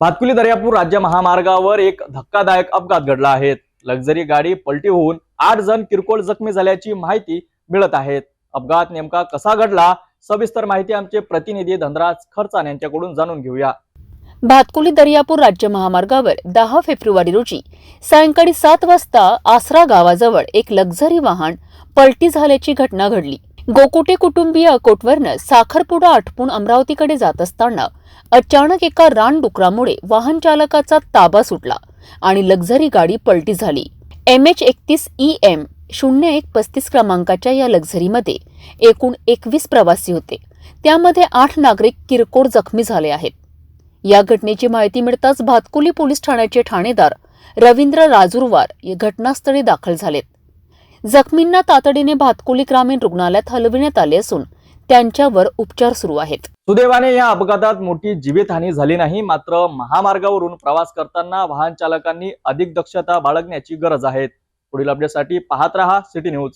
भातकुली दर्यापूर राज्य महामार्गावर एक धक्कादायक अपघात घडला आहे. लक्झरी गाडी पलटी होऊन आठ जण किरकोळ जखमी झाल्याची माहिती मिळत आहेत अपघात नेमका कसा घडला सविस्तर माहिती आमचे प्रतिनिधी धनराज खरचान यांच्याकडून जाणून घेऊया. भातकुली दर्यापूर राज्य महामार्गावर दहा फेब्रुवारी रोजी सायंकाळी सात वाजता आसरा गावाजवळ एक लक्झरी वाहन पलटी झाल्याची घटना घडली. गोकुटे कुटुंबीय अकोटवरनं साखरपुडा आटपून अमरावतीकडे जात असताना अचानक एका रानडुकरामुळे वाहन चालकाचा ताबा सुटला आणि लक्झरी गाडी पलटी झाली. एम एच एकतीस ई एम शून्य एक पस्तीस क्रमांकाच्या या लक्झरीमध्ये एकूण एकवीस प्रवासी होते. त्यामध्ये आठ नागरिक किरकोळ जखमी झाले आहेत. या घटनेची माहिती मिळताच भातकुली पोलीस ठाण्याचे ठाणेदार रवींद्र राजुरवार घटनास्थळी दाखल झालेत. जखमींना तातडीने भातकुली ग्रामीण रुग्णालयात हलविण्यात आले असून त्यांच्यावर उपचार सुरू आहेत. सुदैवाने या अपघातात मोठी जीवितहानी झाली नाही मात्र महामार्गावरून प्रवास करताना वाहन चालकांनी अधिक दक्षता बाळगण्याची गरज आहे. पुढील अपडेटसाठी पाहत रहा सिटी न्यूज.